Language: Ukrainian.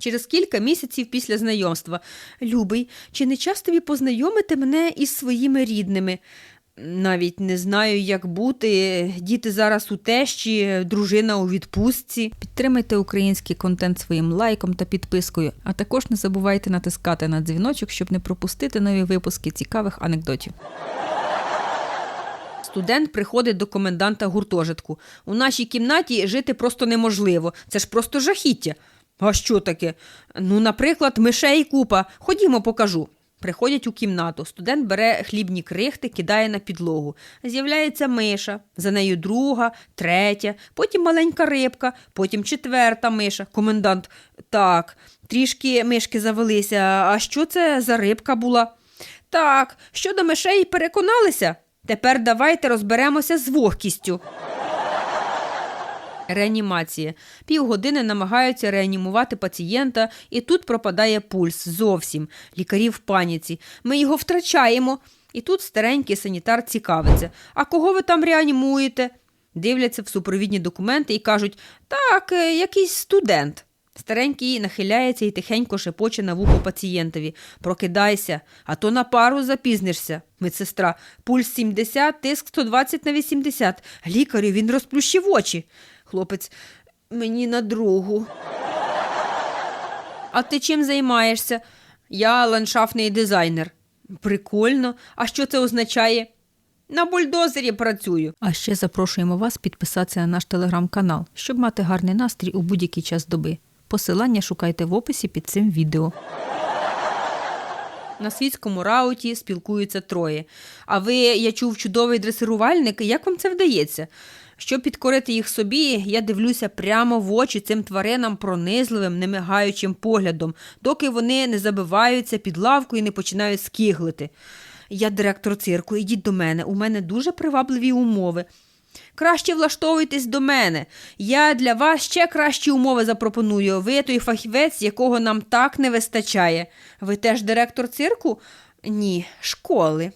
Через кілька місяців після знайомства. Любий, чи не час тобі познайомити мене із своїми рідними? Навіть не знаю, як бути. Діти зараз у тещі, дружина у відпустці. Підтримайте український контент своїм лайком та підпискою, а також не забувайте натискати на дзвіночок, щоб не пропустити нові випуски цікавих анекдотів. Студент приходить до коменданта гуртожитку. У нашій кімнаті жити просто неможливо. Це ж просто жахіття. А що таке? Ну, наприклад, мишей купа. Ходімо, покажу. Приходять у кімнату. Студент бере хлібні крихти, кидає на підлогу. З'являється миша, за нею друга, третя, потім маленька рибка, потім четверта миша. Комендант. Так, трішки мишки завелися. А що це за рибка була? Так, щодо мишей переконалися. Тепер давайте розберемося з вогкістю. Реанімація. Півгодини намагаються реанімувати пацієнта, і тут пропадає пульс зовсім. Лікарі в паніці. Ми його втрачаємо. І тут старенький санітар цікавиться. А кого ви там реанімуєте? Дивляться в супровідні документи і кажуть: так, е, якийсь студент. Старенький нахиляється і тихенько шепоче на вухо пацієнтові. Прокидайся, а то на пару запізнишся. Медсестра. Пульс 70, тиск 120 на 80. Лікарю він розплющив очі. Хлопець. Мені на другу. А ти чим займаєшся? Я ландшафтний дизайнер. Прикольно. А що це означає? На бульдозері працюю. А ще запрошуємо вас підписатися на наш телеграм-канал, щоб мати гарний настрій у будь-який час доби. Посилання шукайте в описі під цим відео. На світському рауті спілкуються троє. А ви, я чув, чудовий дресирувальник. Як вам це вдається? Щоб підкорити їх собі, я дивлюся прямо в очі цим тваринам пронизливим, немигаючим поглядом, доки вони не забиваються під лавку і не починають скиглити. Я директор цирку, ідіть до мене. У мене дуже привабливі умови. Краще влаштовуйтесь до мене. Я для вас ще кращі умови запропоную. Ви той фахівець, якого нам так не вистачає. Ви теж директор цирку? Ні, школи.